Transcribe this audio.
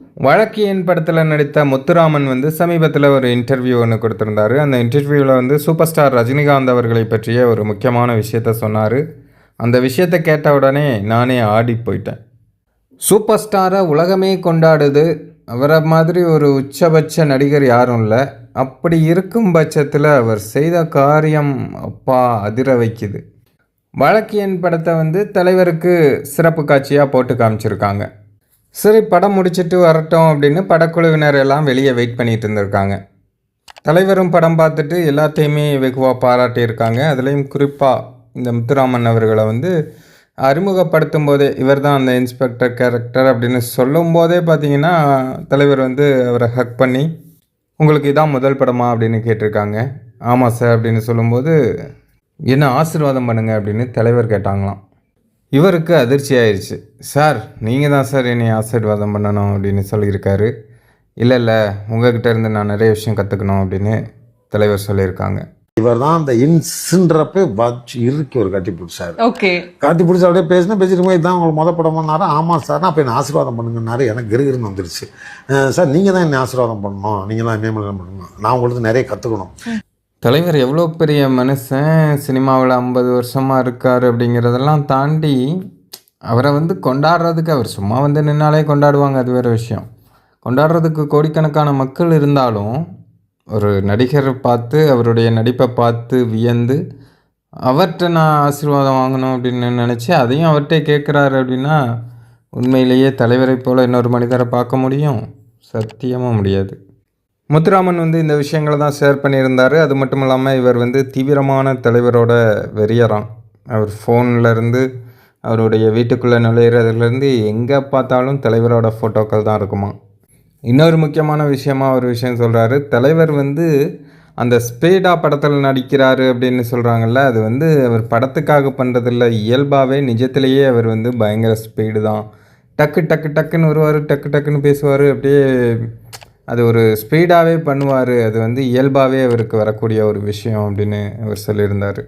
வழக்கியன் படத்தில் நடித்த முத்துராமன் வந்து சமீபத்தில் ஒரு இன்டர்வியூ ஒன்று கொடுத்துருந்தாரு. அந்த இன்டர்வியூவில் வந்து சூப்பர் ஸ்டார் ரஜினிகாந்த் அவர்களை பற்றிய ஒரு முக்கியமான விஷயத்த சொன்னார். அந்த விஷயத்தை கேட்ட உடனே நானே ஆடி போயிட்டேன். சூப்பர் ஸ்டாரை உலகமே கொண்டாடுது. அவரை மாதிரி ஒரு உச்சபட்ச நடிகர் யாரும் இல்லை. அப்படி இருக்கும் பட்சத்தில் அவர் செய்த காரியம் அப்பா அதிர வைக்குது. வழக்கியன் படத்தை வந்து தலைவருக்கு சிறப்பு காட்சியாக போட்டு காமிச்சிருக்காங்க. சரி படம் முடிச்சிட்டு வரட்டும் அப்படின்னு படக்குழுவினர் எல்லாம் வெளியே வெயிட் பண்ணிட்டு இருந்திருக்காங்க. தலைவரும் படம் பார்த்துட்டு எல்லாத்தையுமே வெகுவாக பாராட்டியிருக்காங்க. அதுலேயும் குறிப்பாக இந்த முத்துராமன் அவர்களை வந்து அறிமுகப்படுத்தும் போதே இவர் தான் அந்த இன்ஸ்பெக்டர் கேரக்டர் அப்படின்னு சொல்லும் போதே பார்த்தீங்கன்னா தலைவர் வந்து அவரை ஹக் பண்ணி உங்களுக்கு இதான் முதல் படமா? அப்படின்னு கேட்டிருக்காங்க. ஆமாம் சார் அப்படின்னு சொல்லும்போது என்ன ஆசீர்வாதம் பண்ணுங்கள் அப்படின்னு தலைவர் கேட்டாங்களாம். இவருக்கு அதிர்ச்சி ஆயிடுச்சு சார் நீங்கள் தான் சார் என்னை ஆசீர்வாதம் பண்ணணும் அப்படின்னு சொல்லியிருக்காரு. இல்லை இல்லை உங்ககிட்ட இருந்து நான் நிறைய விஷயம் கற்றுக்கணும் அப்படின்னு தலைவர் சொல்லியிருக்காங்க. இவர் தான் அந்த இன்ஸ்ன்றப்ப வச்சு இறுக்கி ஒரு கட்டி பிடிச்சாரு. ஓகே. கட்டி பிடிச்சி அப்படியே பேசினா பேசிட்டு போய் இதான் உங்களுக்கு முத படமானாரு ஆமாம் சார் அப்போ என்ன ஆசீர்வாதம் பண்ணுங்கன்னாரு. எனக்கு கிருகிருன்னு வந்துருச்சு. சார் நீங்கள் தான் என்ன ஆசீர்வாதம் பண்ணணும். நீங்கள் தான் மேம்படுத்தம் பண்ணணும் நான் உங்களுக்கு நிறைய கற்றுக்கணும் தலைவர் எவ்வளோ பெரிய மனுஷன்? சினிமாவில் ஐம்பது வருஷமாக இருக்கார் அப்படிங்கிறதெல்லாம் தாண்டி அவரை வந்து கொண்டாடுறதுக்கு அவர் சும்மா வந்து நின்னாலே கொண்டாடுவாங்க அது வேறு விஷயம். கொண்டாடுறதுக்கு கோடிக்கணக்கான மக்கள் இருந்தாலும் ஒரு நடிகர் பார்த்து அவருடைய நடிப்பை பார்த்து வியந்து அவர்கிட்ட நான் ஆசீர்வாதம் வாங்கணும் அப்படின்னு நினச்சி அதையும் அவர்கிட்ட கேட்குறாரு அப்படின்னா உண்மையிலேயே தலைவரை போல் இன்னொரு மனிதரை பார்க்க முடியும்? சத்தியமாக முடியாது. முத்துராமன் வந்து இந்த விஷயங்களை தான் ஷேர் பண்ணியிருந்தார். அது மட்டும் இல்லாமல் இவர் வந்து தீவிரமான தலைவரோட வெறியறான் அவர் ஃபோன்லேருந்து அவருடைய வீட்டுக்குள்ளே நுழையிறதுலேருந்து எங்கே பார்த்தாலும் தலைவரோட ஃபோட்டோக்கள் தான் இருக்குமா. இன்னொரு முக்கியமான விஷயமா ஒரு விஷயம் சொல்கிறாரு தலைவர் வந்து அந்த ஸ்பீடா படத்தில் நடிக்கிறாரு அப்படின்னு சொல்கிறாங்கல்ல அது வந்து அவர் படத்துக்காக பண்ணுறதில்ல இயல்பாகவே நிஜத்திலேயே அவர் வந்து பயங்கர ஸ்பீடு தான். டக்கு டக்கு டக்குன்னு வருவார் டக்கு டக்குன்னு பேசுவார். அப்படியே அது ஒரு ஸ்பீடாகவே பண்ணுவார். அது வந்து இயல்பாகவே அவருக்கு வரக்கூடிய ஒரு விஷயம் அப்படின்னு அவர் சொல்லியிருந்தார்.